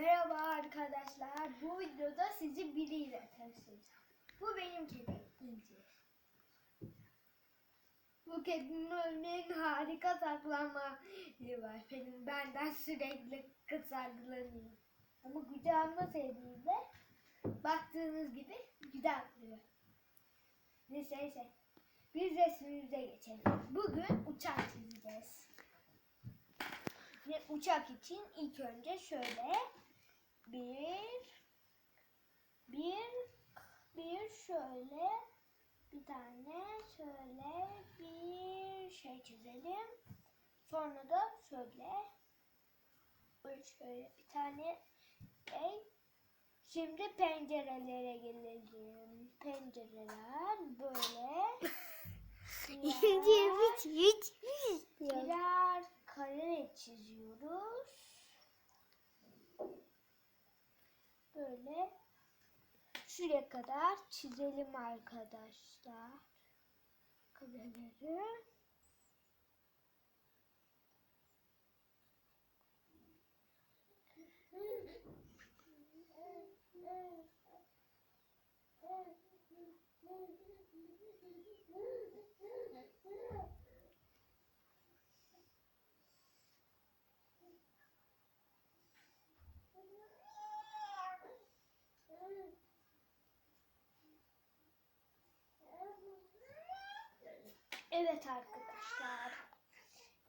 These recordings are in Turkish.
Merhaba arkadaşlar. Bu videoda sizi biriyle tanıştıracağım. Bu benim kedim İnci. Bu örneğin harika saklanma yeri var. Benim benden sürekli saklanıyor. Ama kucağıma sevdiğinde baktığınız gibi güzel duruyor. Neyse neyse. Biz resmimize geçelim. Bugün uçak çizeceğiz. Ve uçak için ilk önce şöyle bir bir bir şöyle bir tane şöyle bir şey çizelim. Sonra da şöyle şöyle bir tane şey. Şimdi pencerelere gelelim. Pencereler böyle. İkinci üç üç Birer şuraya kadar çizelim arkadaşlar. Kareleri. Evet arkadaşlar.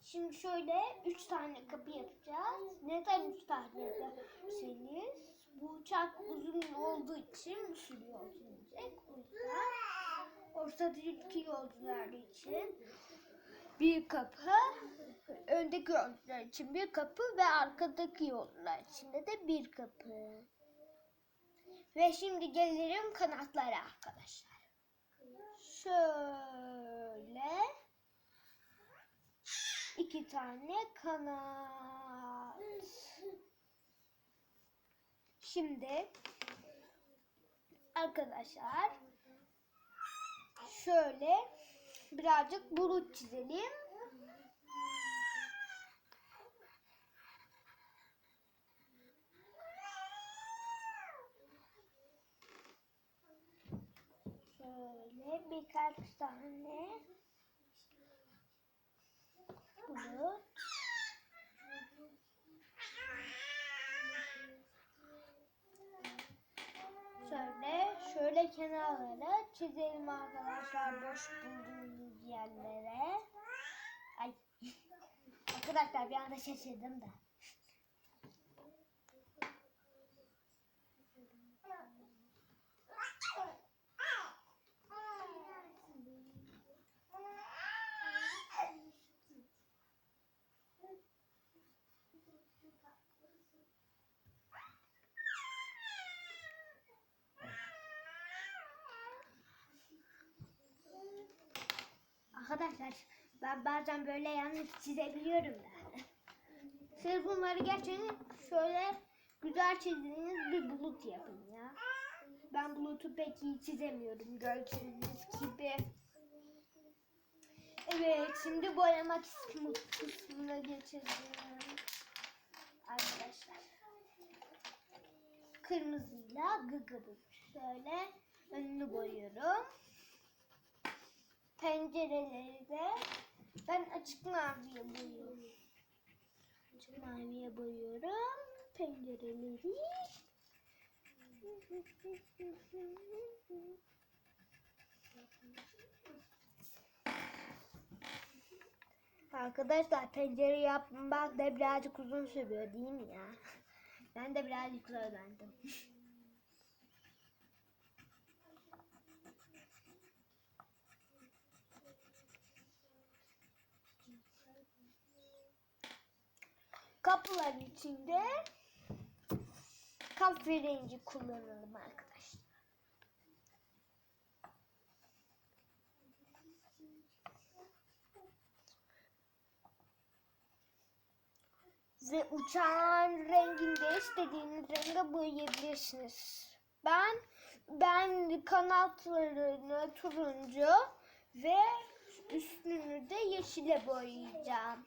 Şimdi şöyle üç tane kapı yapacağız. Neden üç tane derseniz bu uçak uzun olduğu için sürü yolcu inecek. O yüzden ortadaki yolcular için bir kapı, öndeki yolcular için bir kapı ve arkadaki yolcular için de bir kapı. Ve şimdi gelirim kanatlara arkadaşlar. Şöyle iki tane kanat. Şimdi arkadaşlar şöyle birazcık bulut çizelim. Şöyle birkaç tane bulut. Şöyle, şöyle kenarlara çizelim arkadaşlar boş bulduğumuz yerlere. Ay. Arkadaşlar bir anda şaşırdım da. Arkadaşlar ben bazen böyle yanlış çizebiliyorum da. Siz bunları gerçekten şöyle güzel çizdiğiniz bir bulut yapın ya. Ben bulutu pek iyi çizemiyorum gördüğünüz gibi. Evet şimdi boyama kısmı, kısmına geçelim. Arkadaşlar. Kırmızıyla gıgı Şöyle önünü boyuyorum pencereleri de ben açık maviye boyuyorum. Açık maviye boyuyorum pencereleri. Arkadaşlar pencere yapmak da birazcık uzun sürüyor değil mi ya? Ben de birazcık zorlandım. Kapılar içinde kahverengi kullanalım arkadaşlar. Ve uçağın renginde istediğiniz renge boyayabilirsiniz. Ben ben kanatlarını turuncu ve üstünü de yeşile boyayacağım.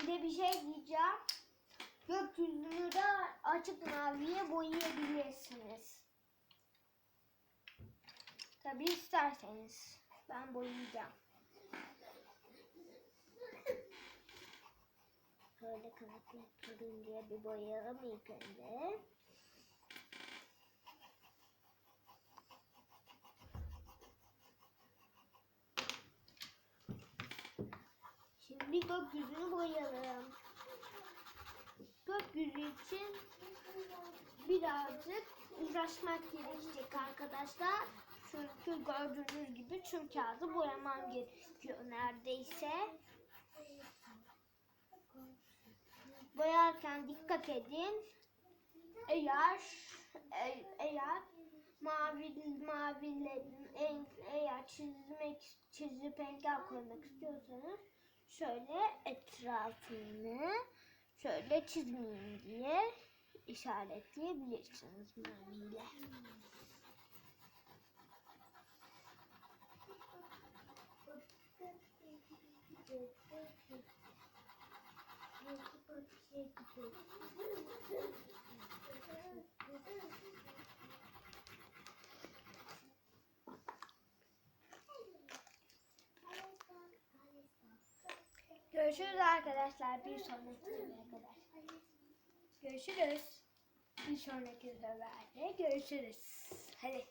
Bir de bir şey diyeceğim. Gökyüzünü de açık maviye boyayabilirsiniz. Tabii isterseniz. Ben boyayacağım. Şöyle kanatlı turuncuya bir boyayalım ilk önce. Şimdi gökyüzünü boyayalım. Gökyüzü için birazcık uğraşmak gerekecek arkadaşlar. Çünkü gördüğünüz gibi tüm kağıdı boyamam gerekiyor neredeyse. Boyarken dikkat edin. Eğer eğer mavi mavilerin eğer çizmek çizip engel koymak istiyorsanız şöyle etrafını şöyle çizmeyin diye işaretleyebilirsiniz maviyle. Görüşürüz arkadaşlar bir sonraki sefere kadar. Görüşürüz. Bir sonraki seferde görüşürüz. Hadi.